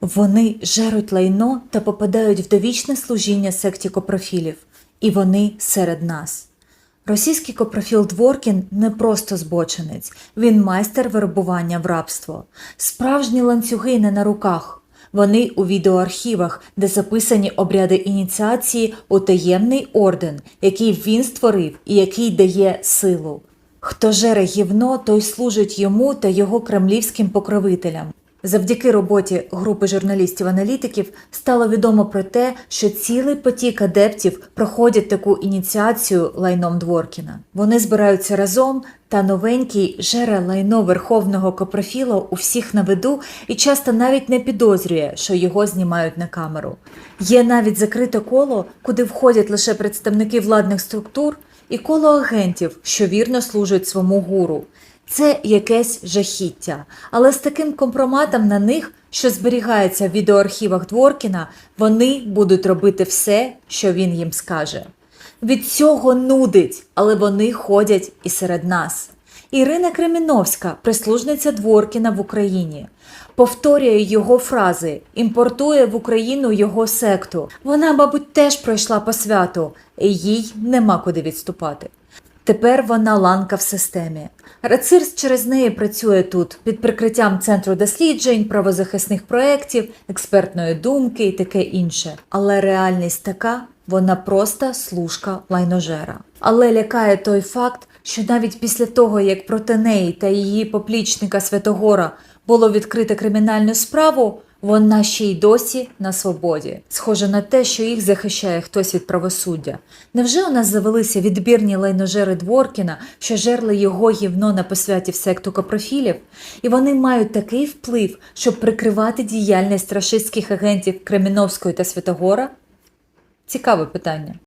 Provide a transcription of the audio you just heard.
Вони жеруть лайно та попадають в довічне служіння секті копрофілів, і вони серед нас. Російський копрофіл Дворкін не просто збочинець, він майстер вербування в рабство. Справжні ланцюги не на руках. Вони у відеоархівах, де записані обряди ініціації у таємний орден, який він створив і який дає силу. Хто жере гівно, той служить йому та його кремлівським покровителям. Завдяки роботі групи журналістів-аналітиків стало відомо про те, що цілий потік адептів проходять таку ініціацію лайном Дворкіна. Вони збираються разом, та новенький жере лайно верховного копрофіла у всіх на виду і часто навіть не підозрює, що його знімають на камеру. Є навіть закрите коло, куди входять лише представники владних структур, і коло агентів, що вірно служать своєму гуру. Це якесь жахіття, але з таким компроматом на них, що зберігається в відеоархівах Дворкіна, вони будуть робити все, що він їм скаже. Від цього нудить, але вони ходять і серед нас. Ірина Креміновська, прислужниця Дворкіна в Україні, повторює його фрази, імпортує в Україну його секту. Вона, мабуть, теж пройшла по святу, і їй нема куди відступати. Тепер вона ланка в системі. Рецирс через неї працює тут під прикриттям центру досліджень, правозахисних проєктів, експертної думки і таке інше. Але реальність така, вона просто служка лайножера. Але лякає той факт, що навіть після того, як проти неї та її поплічника Святогора було відкрито кримінальну справу, вона ще й досі на свободі. Схоже на те, що їх захищає хтось від правосуддя. Невже у нас завелися відбірні лайножери Дворкіна, що жерли його гівно на посвяті в секту копрофілів? І вони мають такий вплив, щоб прикривати діяльність рашистських агентів Креміновської та Святогора? Цікаве питання.